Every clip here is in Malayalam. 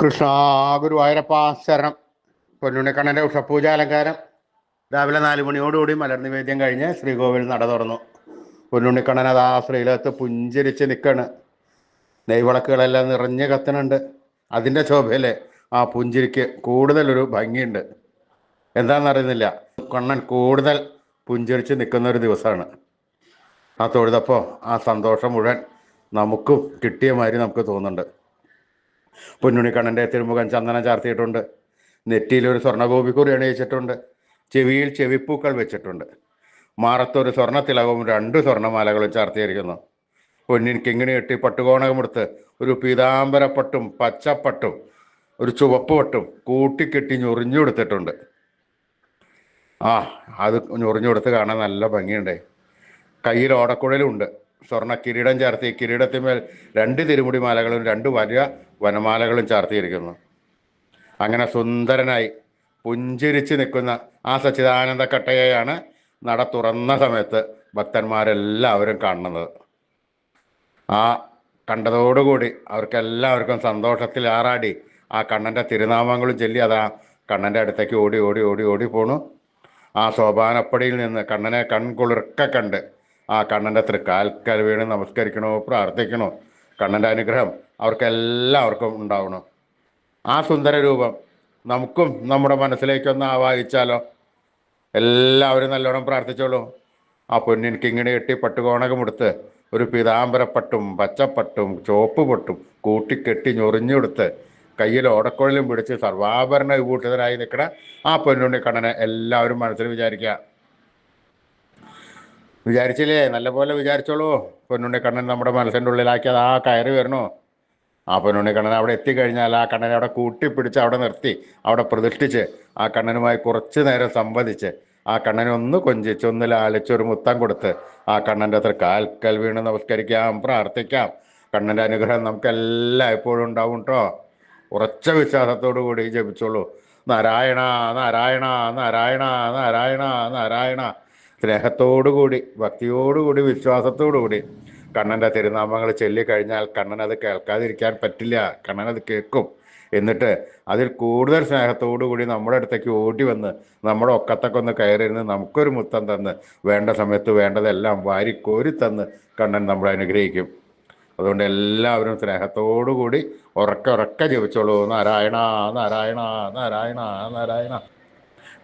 കൃഷ്ണ ഗുരുവായൂരപ്പ ശരണം. പൊന്നുണ്ണിക്കണ്ണന്റെ ഉഷപൂജ അലങ്കാരം. രാവിലെ നാല് മണിയോടുകൂടി മലർ നിവേദ്യം കഴിഞ്ഞ് ശ്രീകോവിൽ നട തുറന്നു. പൊന്നുണ്ണിക്കണ്ണൻ ആ ശ്രീലത്ത് പുഞ്ചിരിച്ച് നിൽക്കാണ് നെയ്വിളക്കുകളെല്ലാം നിറഞ്ഞ് കത്തണുണ്ട് അതിന്റെ ശോഭയിലെ ആ പുഞ്ചിരിക്ക് കൂടുതലൊരു ഭംഗിയുണ്ട്. എന്താണെന്നറിയുന്നില്ല. കണ്ണൻ കൂടുതൽ പുഞ്ചിരിച്ച് നിൽക്കുന്ന ഒരു ദിവസമാണ്. ആ തൊഴുതപ്പോൾ ആ സന്തോഷം മുഴുവൻ നമുക്കും കിട്ടിയ മാതിരി നമുക്ക് തോന്നുന്നുണ്ട്. പൊന്നുണ്ണിക്കണ്ണന്റെ തിരുമുഖം ചന്ദനം ചാർത്തിയിട്ടുണ്ട്. നെറ്റിയിൽ ഒരു സ്വർണഗോപിക്കുറി അണിയിച്ചിട്ടുണ്ട്. ചെവിയിൽ ചെവിപ്പൂക്കൾ വെച്ചിട്ടുണ്ട്. മാറത്തൊരു സ്വർണ തിലകവും രണ്ട് സ്വർണമാലകളും ചാർത്തിയിരിക്കുന്നു. പൊന്നിൻ കിങ്ങിണി കെട്ടി പട്ടുകോണകമെടുത്ത് ഒരു പീതാംബരപ്പട്ടും പച്ചപ്പട്ടും ഒരു ചുവപ്പ് പട്ടും കൂട്ടിക്കെട്ടി ഞൊറിഞ്ഞു കൊടുത്തിട്ടുണ്ട് ആ അത് ഞൊറിഞ്ഞു കൊടുത്ത് കാണാൻ നല്ല ഭംഗിയുണ്ടേ. കയ്യിൽ ഓടക്കുഴലുണ്ട്. സ്വർണ കിരീടം ചാർത്തി കിരീടത്തിന്മേൽ രണ്ട് തിരുമുടി മാലകളും രണ്ട് വലിയ വനമാലകളും ചാർത്തിയിരിക്കുന്നു. അങ്ങനെ സുന്ദരനായി പുഞ്ചിരിച്ച് നിൽക്കുന്ന ആ സച്ചിദാനന്ദ കട്ടയെയാണ് നട തുറന്ന സമയത്ത് ഭക്തന്മാരെല്ലാവരും കാണുന്നത്. ആ കണ്ടതോടുകൂടി അവർക്കെല്ലാവർക്കും സന്തോഷത്തിൽ ആറാടി ആ കണ്ണന്റെ തിരുനാമങ്ങളും ചൊല്ലി അത് ആ കണ്ണന്റെ അടുത്തേക്ക് ഓടി ഓടി ഓടി ഓടി പോണു. ആ സോപാനപ്പടിയിൽ നിന്ന് കണ്ണനെ കൺകുളിർക്ക കണ്ട് ആ കണ്ണന്റെ തൃക്കാൽക്കൽ വീണ് നമസ്കരിക്കണോ പ്രാർത്ഥിക്കണോ കണ്ണന്റെ അനുഗ്രഹം അവർക്കെല്ലാവർക്കും ഉണ്ടാവണം. ആ സുന്ദര രൂപം നമുക്കും നമ്മുടെ മനസ്സിലേക്കൊന്ന് ആവാഹിച്ചാലോ? എല്ലാവരും നല്ലോണം പ്രാർത്ഥിച്ചോളൂ. ആ പൊന്നിനിക്ക് ഇങ്ങനെ കെട്ടി പട്ടുകോണകം എടുത്ത് ഒരു പീതാംബരപ്പട്ടും പച്ചപ്പട്ടും ചുവപ്പ് പൊട്ടും കൂട്ടിക്കെട്ടി ഞൊറിഞ്ഞെടുത്ത് കയ്യിൽ ഓടക്കുഴലും പിടിച്ച് സർവാഭരണ വിഭൂഷിതരായി നിൽക്കണ ആ പൊന്നുണ്ണി കണ്ണനെ എല്ലാവരും മനസ്സിൽ വിചാരിക്കുക. വിചാരിച്ചില്ലേ? നല്ലപോലെ വിചാരിച്ചോളൂ. പൊന്നുണ്ണി കണ്ണൻ നമ്മുടെ മനസ്സിന്റെ ഉള്ളിലാക്കി അത് ആ കയറി വരണോ. ആ പൊന്നുണ്ണി കണ്ണൻ അവിടെ എത്തിക്കഴിഞ്ഞാൽ ആ കണ്ണനെ അവിടെ കൂട്ടിപ്പിടിച്ച് അവിടെ നിർത്തി അവിടെ പ്രതിഷ്ഠിച്ച് ആ കണ്ണനുമായി കുറച്ച് നേരം സംവദിച്ച് ആ കണ്ണനെ ഒന്ന് കൊഞ്ചിച്ച് ഒന്ന് ലാലിച്ച് ഒരു മുത്തം കൊടുത്ത് ആ കണ്ണന്റെ അത്ര കാൽക്കൽ വീണ് നമസ്കരിക്കാം പ്രാർത്ഥിക്കാം. കണ്ണന്റെ അനുഗ്രഹം നമുക്കെല്ലാം എപ്പോഴും ഉണ്ടാവും കേട്ടോ ഉറച്ച വിശ്വാസത്തോടു കൂടി ജപിച്ചോളൂ. നാരായണ നാരായണ നാരായണ നാരായണ നാരായണ. സ്നേഹത്തോടു കൂടി ഭക്തിയോടുകൂടി വിശ്വാസത്തോടുകൂടി കണ്ണന്റെ തിരുനാമങ്ങൾ ചൊല്ലിക്കഴിഞ്ഞാൽ കണ്ണൻ അത് കേൾക്കാതിരിക്കാൻ പറ്റില്ല. കണ്ണൻ അത് കേൾക്കും. എന്നിട്ട് അതിൽ കൂടുതൽ സ്നേഹത്തോടു കൂടി നമ്മുടെ അടുത്തേക്ക് ഓടി വന്ന് നമ്മുടെ ഒക്കത്തൊക്കെ ഒന്ന് കയറിയിരുന്ന് നമുക്കൊരു മുത്തം തന്ന് വേണ്ട സമയത്ത് വേണ്ടതെല്ലാം വാരിക്കോരി തന്ന് കണ്ണൻ നമ്മളെ അനുഗ്രഹിക്കും. അതുകൊണ്ട് എല്ലാവരും സ്നേഹത്തോടു കൂടി ഉറക്കെ ഉറക്കെ ജപിച്ചോളൂ. നാരായണ നാരായണ നാരായണ നാരായണ.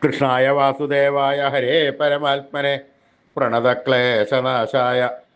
കൃഷ്ണായ വാസുദേവായ ഹരേ പരമാത്മനെ. പ്രണതക്ലേശനാശായ.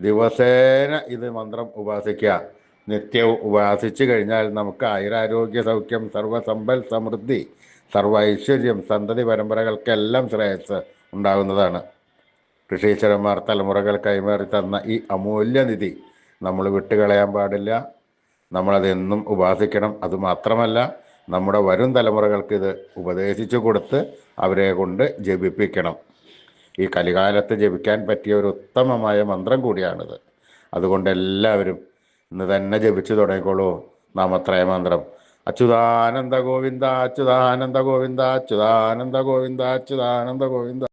ദിവസേന ഇത് മന്ത്രം ഉപാസിക്കുക. നിത്യവും ഉപാസിച്ചു കഴിഞ്ഞാൽ നമുക്ക് ആയുരാരോഗ്യ സൗഖ്യം സർവസമ്പൽ സമൃദ്ധി സർവ ഐശ്വര്യം സന്തതി പരമ്പരകൾക്കെല്ലാം ശ്രേയസ് ഉണ്ടാകുന്നതാണ്. ഋഷീശ്വരന്മാർ തലമുറകൾ കൈമാറി തന്ന ഈ അമൂല്യനിധി നമ്മൾ വിട്ടുകളയാൻ പാടില്ല. നമ്മളതെന്നും ഉപാസിക്കണം. അതുമാത്രമല്ല നമ്മുടെ വരും തലമുറകൾക്ക് ഇത് ഉപദേശിച്ചു കൊടുത്ത് അവരെ കൊണ്ട് ജപിപ്പിക്കണം. ഈ കലികാലത്ത് ജപിക്കാൻ പറ്റിയ ഒരു ഉത്തമമായ മന്ത്രം കൂടിയാണിത്. അതുകൊണ്ട് എല്ലാവരും ഇന്ന് തന്നെ ജപിച്ചു തുടങ്ങിക്കോളൂ. നാമത്രയ മന്ത്രം അച്യുതാനന്ദ ഗോവിന്ദ അച്യുതാനന്ദ ഗോവിന്ദ അച്യുതാനന്ദ ഗോവിന്ദ അച്യുതാനന്ദ ഗോവിന്ദ.